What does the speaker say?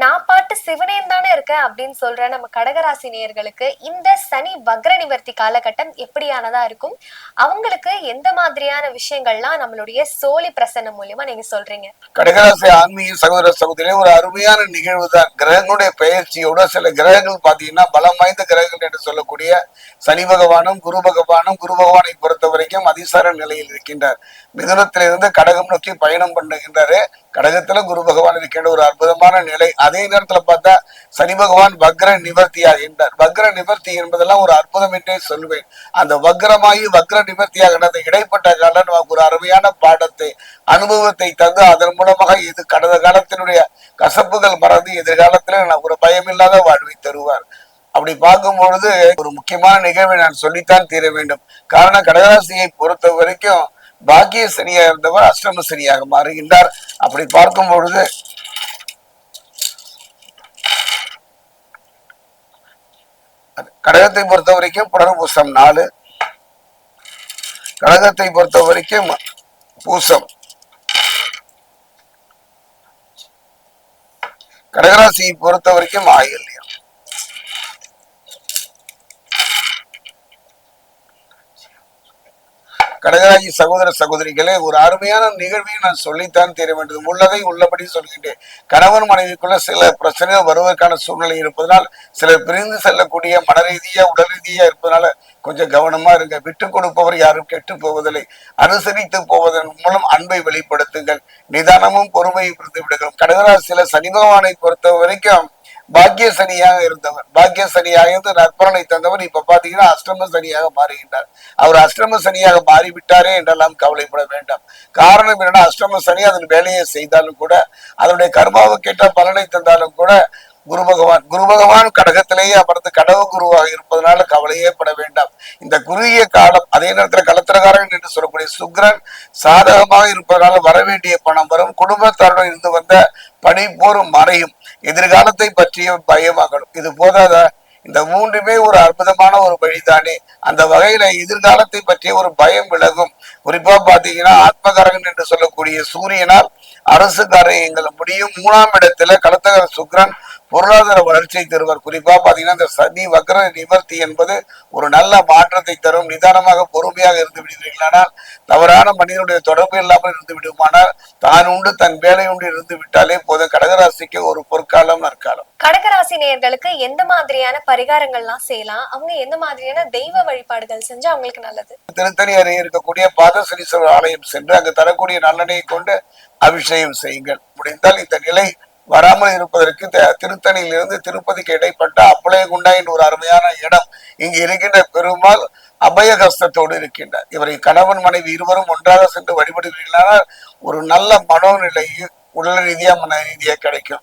நான் பாட்டு சிவனேன் தானே இருக்கேன் அப்படின்னு சொல்ற நம்ம கடகராசி நேயர்களுக்கு இந்த சனி வக்ர நிவர்த்தி காலகட்டம் எப்படியானதா இருக்கும்? அவங்களுக்கு எந்த மாதிரியான விஷயங்கள்லாம் நம்மளுடைய சோழி பிரசன்னம் மூலியமா நீங்க சொல்றீங்க? கடகராசி ஆன்மீக சகோதர சகோதரி ஒரு அருமையான நிகழ்வு தான். கிரகங்களுடைய பெயர்ச்சியோட சில கிரகங்கள் பாத்தீங்கன்னா பலம் வாய்ந்த கிரகங்கள் என்று சொல்லக்கூடிய சனி பகவானும் குரு பகவானும் குரு பகவானை பொறுத்த வரைக்கும் அதிசார நிலையில் இருக்கின்றார். மிதுனத்திலிருந்து கடகம் நோக்கி பயணம் பண்ணுகின்றாரு. கடகத்துல குரு பகவான் இருக்கின்ற ஒரு அற்புதமான நிலை. அதே நேரத்துல பார்த்தா சனி பகவான் வக்ர நிவர்த்தியாக என்றார். வக்ர நிவர்த்தி என்பதெல்லாம் ஒரு அற்புதம் என்றே சொல்வேன். அந்த வக்ரமாகி வக்ர நிவர்த்தியாக நடந்த இடைப்பட்ட காலம் நமக்கு ஒரு அருமையான பாடத்தை அனுபவத்தை தந்து அதன் மூலமாக இது கடந்த காலத்தினுடைய கசப்புகள் மறந்து எதிர்காலத்துல நான் ஒரு பயமில்லாத வாழ்வை தருவார். அப்படி பார்க்கும் பொழுது ஒரு முக்கியமான நிகழ்வை நான் சொல்லித்தான் தீர வேண்டும். காரணம் கடகராசியை பொறுத்த வரைக்கும் பாக்கிய சனியாக இருந்தவர் அஷ்டம சனியாக மாறுகின்றார். அப்படி பார்க்கும் பொழுது கடகத்தை பொறுத்த வரைக்கும் புனர்பூசம் நாலு. கடகத்தை பொறுத்த வரைக்கும் பூசம். கடகராசியை பொறுத்த வரைக்கும் ஆயில்யம் கடகராஜி சகோதர சகோதரிகளே ஒரு அருமையான நிகழ்வையும் நான் சொல்லித்தான் தெரிய வேண்டும். உள்ளதை உள்ளபடி சொல்கின்றேன். கணவன் மனைவிக்குள்ள சில பிரச்சனைகள் வருவதற்கான சூழ்நிலை இருப்பதனால் சிலர் பிரிந்து செல்லக்கூடிய மன ரீதியா உடல் ரீதியா இருப்பதனால கொஞ்சம் கவனமா இருங்க. விட்டு கொடுப்பவர் யாரும் கெட்டு போவதில்லை. அனுசரித்து போவதன் மூலம் அன்பை வெளிப்படுத்துங்கள். நிதானமும் பொறுமையும் இருந்து விடுங்கள். கடகராசியில சனி பகவானை பொறுத்த வரைக்கும் பாக்கிய சனியாக இருந்தவர் பாக்கிய சனியாக இருந்து நற்பலனை தந்தவர் இப்ப பாத்தீங்கன்னா அஷ்டம சனியாக மாறுகின்றார். அவர் அஷ்டம சனியாக மாறிவிட்டாரே என்றெல்லாம் கவலைப்பட வேண்டாம். காரணம் என்னன்னா அஷ்டம சனி அதன் வேலையை செய்தாலும் கூட அதனுடைய கர்மாவுக்கேற்ற பலனை தந்தாலும் கூட குரு பகவான் குரு பகவான் கடகத்திலேயே அமர்ந்து கடவு குருவாக இருப்பதனால கவலையே பட வேண்டாம். இந்த குறுகிய காலம் அதே நேரத்தில் கலத்திரகாரன் என்று சொல்லக்கூடிய சுக்ரன் சாதகமாக இருப்பதால் வரவேண்டிய பணம் வரும். குடும்பத்தாருடன் இருந்து வந்த பணி போரும் மறையும். எதிர்காலத்தை பற்றிய பயமாகணும் இது போதாத? இந்த மூன்றுமே ஒரு அற்புதமான ஒரு வழிதானே. அந்த வகையில எதிர்காலத்தை பற்றிய ஒரு பயம் விலகும். குறிப்பா பாத்தீங்கன்னா ஆத்மகாரகன் என்று சொல்லக்கூடிய சூரியனால் அரசு காரியங்கள் முடியும். மூணாம் இடத்துல கலத்தகர சுக்ரன் பொருளாதார வளர்ச்சியை தருவார். குறிப்பா பாத்தீங்கன்னா இந்த சனி வக்ர நிவர்த்தி என்பது ஒரு நல்ல மாற்றத்தை தரும். நிதானமாக பொறுமையாக இருந்து விடுவீர்களானால் தவறான மனிதனுடைய தொடர்பு இல்லாமல் இருந்து விடுமானால் தான் உண்டு தன் வேலை உண்டு இருந்து விட்டாலே போதும். கடகராசிக்கு ஒரு பொற்காலம் நற்காலம். கடகராசி நேயர்களுக்கு எந்த மாதிரியான பரிகாரங்கள்லாம் செய்யலாம்? அவங்க எந்த மாதிரியான தெய்வ வழிபாடுகள் செஞ்சா அவங்களுக்கு நல்லது? திருத்தணி அருகே இருக்கக்கூடிய பாதசனீஸ்வரர் ஆலயம் சென்று அங்கு தரக்கூடிய நல்லெண்ணெயை கொண்டு அபிஷேகம் செய்யுங்கள். முடிந்தால் இந்த நிலை வராமல் இருப்பதற்கு த- திருத்தணியிலிருந்து திருப்பதிக்கு இடைப்பட்ட அப்பளையகுண்டா என்ற ஒரு அருமையான இடம் இங்கு இருக்கின்ற பெருமாள் அபயகஸ்தத்தோடு இருக்கின்றார். இவரை கணவன் மனைவி இருவரும் ஒன்றாக சென்று வழிபடுகிறீர்களானால் ஒரு நல்ல மனோநிலை உடல் ரீதியா மன ரீதியா கிடைக்கும்.